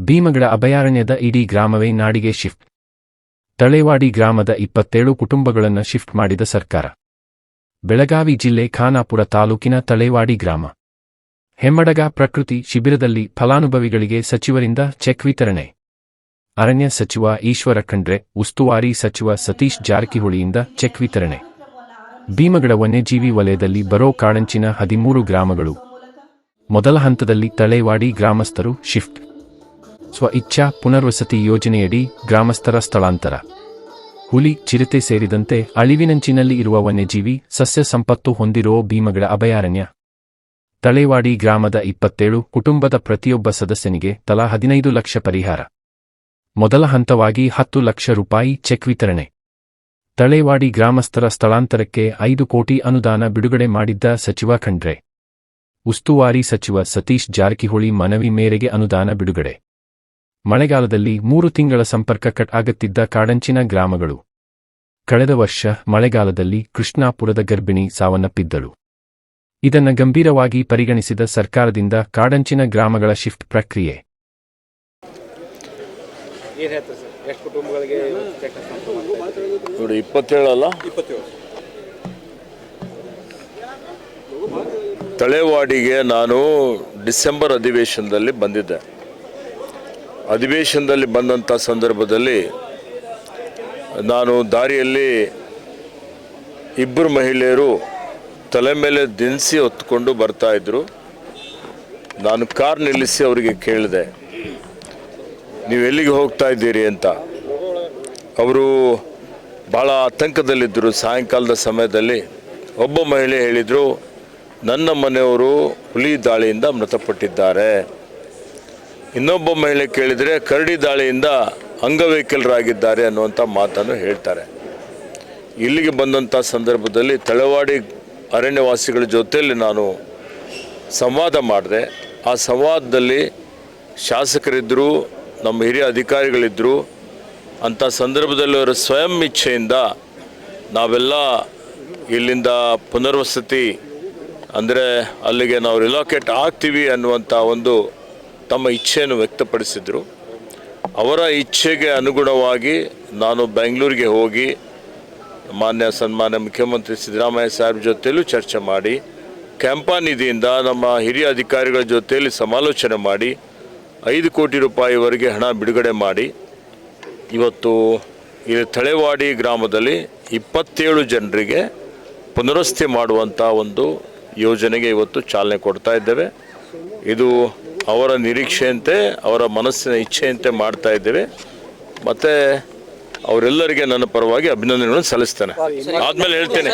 ಭೀಮಗಡ ಅಭಯಾರಣ್ಯದ ಇಡೀ ಗ್ರಾಮವೇ ನಾಡಿಗೆ ಶಿಫ್ಟ್. ತಳೆವಾಡಿ ಗ್ರಾಮದ ಇಪ್ಪತ್ತೇಳು ಕುಟುಂಬಗಳನ್ನು ಶಿಫ್ಟ್ ಮಾಡಿದ ಸರ್ಕಾರ. ಬೆಳಗಾವಿ ಜಿಲ್ಲೆ ಖಾನಾಪುರ ತಾಲೂಕಿನ ತಳೆವಾಡಿ ಗ್ರಾಮ. ಹೆಮ್ಮಡಗ ಪ್ರಕೃತಿ ಶಿಬಿರದಲ್ಲಿ ಫಲಾನುಭವಿಗಳಿಗೆ ಸಚಿವರಿಂದ ಚೆಕ್ ವಿತರಣೆ. ಅರಣ್ಯ ಸಚಿವ ಈಶ್ವರ ಖಂಡ್ರೆ, ಉಸ್ತುವಾರಿ ಸಚಿವ ಸತೀಶ್ ಜಾರಕಿಹೊಳಿಯಿಂದ ಚೆಕ್ ವಿತರಣೆ. ಭೀಮಗಡ ವನ್ಯಜೀವಿ ವಲಯದಲ್ಲಿ ಬರೋ ಕಾಡಂಚಿನ ಹದಿಮೂರು ಗ್ರಾಮಗಳು. ಮೊದಲ ಹಂತದಲ್ಲಿ ತಳೆವಾಡಿ ಗ್ರಾಮಸ್ಥರು ಶಿಫ್ಟ್. ಸ್ವ ಇಚ್ಛಾ ಪುನರ್ವಸತಿ ಯೋಜನೆಯಡಿ ಗ್ರಾಮಸ್ಥರ ಸ್ಥಳಾಂತರ. ಹುಲಿ, ಚಿರತೆ ಸೇರಿದಂತೆ ಅಳಿವಿನಂಚಿನಲ್ಲಿ ಇರುವ ವನ್ಯಜೀವಿ ಸಸ್ಯ ಸಂಪತ್ತು ಹೊಂದಿರೋ ಭೀಮಗಳ ಅಭಯಾರಣ್ಯ. ತಳೇವಾಡಿ ಗ್ರಾಮದ ಇಪ್ಪತ್ತೇಳು ಕುಟುಂಬದ ಪ್ರತಿಯೊಬ್ಬ ಸದಸ್ಯನಿಗೆ ತಲಾ ಹದಿನೈದು ಲಕ್ಷ ಪರಿಹಾರ. ಮೊದಲ ಹಂತವಾಗಿ ಹತ್ತು ಲಕ್ಷ ರೂಪಾಯಿ ಚೆಕ್ ವಿತರಣೆ. ತಳೇವಾಡಿ ಗ್ರಾಮಸ್ಥರ ಸ್ಥಳಾಂತರಕ್ಕೆ ಐದು ಕೋಟಿ ಅನುದಾನ ಬಿಡುಗಡೆ ಮಾಡಿದ್ದ ಸಚಿವ ಖಂಡ್ರೆ. ಉಸ್ತುವಾರಿ ಸಚಿವ ಸತೀಶ್ ಜಾರಕಿಹೊಳಿ ಮನವಿ ಮೇರೆಗೆ ಅನುದಾನ ಬಿಡುಗಡೆ. ಮಳೆಗಾಲದಲ್ಲಿ ಮೂರು ತಿಂಗಳ ಸಂಪರ್ಕ ಕಟ್ ಆಗುತ್ತಿದ್ದ ಕಾಡಂಚಿನ ಗ್ರಾಮಗಳು. ಕಳೆದ ವರ್ಷ ಮಳೆಗಾಲದಲ್ಲಿ ಕೃಷ್ಣಾಪುರದ ಗರ್ಭಿಣಿ ಸಾವನ್ನಪ್ಪಿದ್ದಳು. ಇದನ್ನ ಗಂಭೀರವಾಗಿ ಪರಿಗಣಿಸಿದ ಸರ್ಕಾರದಿಂದ ಕಾಡಂಚಿನ ಗ್ರಾಮಗಳ ಶಿಫ್ಟ್ ಪ್ರಕ್ರಿಯೆ. ತಳೆವಾಡಿಗೆ ನಾನು ಡಿಸೆಂಬರ್ ಅಧಿವೇಶನದಲ್ಲಿ ಬಂದಿದ್ದೆ. ಅಧಿವೇಶನದಲ್ಲಿ ಬಂದಂಥ ಸಂದರ್ಭದಲ್ಲಿ ನಾನು ದಾರಿಯಲ್ಲಿ ಇಬ್ಬರು ಮಹಿಳೆಯರು ತಲೆ ಮೇಲೆ ದಿನಸಿ ಹೊತ್ಕೊಂಡು ಬರ್ತಾ ಇದ್ರು. ನಾನು ಕಾರ್ ನಿಲ್ಲಿಸಿ ಅವರಿಗೆ ಕೇಳಿದೆ, ನೀವು ಎಲ್ಲಿಗೆ ಹೋಗ್ತಾ ಇದ್ದೀರಿ? ಅಂತ. ಅವರು ಭಾಳ ಆತಂಕದಲ್ಲಿದ್ದರು. ಸಾಯಂಕಾಲದ ಸಮಯದಲ್ಲಿ ಒಬ್ಬ ಮಹಿಳೆ ಹೇಳಿದರು, ನನ್ನ ಮನೆಯವರು ಹುಲಿ ದಾಳಿಯಿಂದ ಮೃತಪಟ್ಟಿದ್ದಾರೆ. ಇನ್ನೊಬ್ಬ ಮಹಿಳೆ ಕೇಳಿದರೆ ಕರಡಿ ದಾಳಿಯಿಂದ ಅಂಗವೈಕಲರಾಗಿದ್ದಾರೆ ಅನ್ನುವಂಥ ಮಾತನ್ನು ಹೇಳ್ತಾರೆ. ಇಲ್ಲಿಗೆ ಬಂದಂಥ ಸಂದರ್ಭದಲ್ಲಿ ತಳವಾಡಿ ಅರಣ್ಯವಾಸಿಗಳ ಜೊತೆಯಲ್ಲಿ ನಾನು ಸಂವಾದ ಮಾಡಿದೆ. ಆ ಸಂವಾದದಲ್ಲಿ ಶಾಸಕರಿದ್ದರು ನಮ್ಮ ಹಿರಿಯ ಅಧಿಕಾರಿಗಳಿದ್ದರು ಅಂಥ ಸಂದರ್ಭದಲ್ಲಿ ಅವರ ಸ್ವಯಂ ಇಚ್ಛೆಯಿಂದ ನಾವೆಲ್ಲ ಇಲ್ಲಿಂದ ಪುನರ್ವಸತಿ, ಅಂದರೆ ಅಲ್ಲಿಗೆ ನಾವು ರಿಲೋಕೇಟ್ ಆಗ್ತೀವಿ ಅನ್ನುವಂಥ ಒಂದು ತಮ್ಮ ಇಚ್ಛೆಯನ್ನು ವ್ಯಕ್ತಪಡಿಸಿದರು. ಅವರ ಇಚ್ಛೆಗೆ ಅನುಗುಣವಾಗಿ ನಾನು ಬೆಂಗಳೂರಿಗೆ ಹೋಗಿ ಮಾನ್ಯ ಸನ್ಮಾನ್ಯ ಮುಖ್ಯಮಂತ್ರಿ ಸಿದ್ದರಾಮಯ್ಯ ಸಾಹೇಬ್ ಜೊತೆಯಲ್ಲೂ ಚರ್ಚೆ ಮಾಡಿ ಕ್ಯಾಂಪಾ ನಿಧಿಯಿಂದ ನಮ್ಮ ಹಿರಿಯ ಅಧಿಕಾರಿಗಳ ಜೊತೆಯಲ್ಲಿ ಸಮಾಲೋಚನೆ ಮಾಡಿ, ಐದು ಕೋಟಿ ರೂಪಾಯಿವರೆಗೆ ಹಣ ಬಿಡುಗಡೆ ಮಾಡಿ, ಇವತ್ತು ಇಲ್ಲಿ ತಳೆವಾಡಿ ಗ್ರಾಮದಲ್ಲಿ ಇಪ್ಪತ್ತೇಳು ಜನರಿಗೆ ಪುನರ್ವಸತಿ ಮಾಡುವಂಥ ಒಂದು ಯೋಜನೆಗೆ ಇವತ್ತು ಚಾಲನೆ ಕೊಡ್ತಾ ಇದ್ದೇವೆ. ಇದು ಅವರ ನಿರೀಕ್ಷೆಯಂತೆ ಅವರ ಮನಸ್ಸಿನ ಇಚ್ಛೆಯಂತೆ ಮಾಡ್ತಾ ಇದ್ದೇವೆ. ಮತ್ತು ಅವರೆಲ್ಲರಿಗೆ ನನ್ನ ಪರವಾಗಿ ಅಭಿನಂದನೆಗಳನ್ನು ಸಲ್ಲಿಸ್ತೇನೆ. ಆದ್ಮೇಲೆ ಹೇಳ್ತೇನೆ.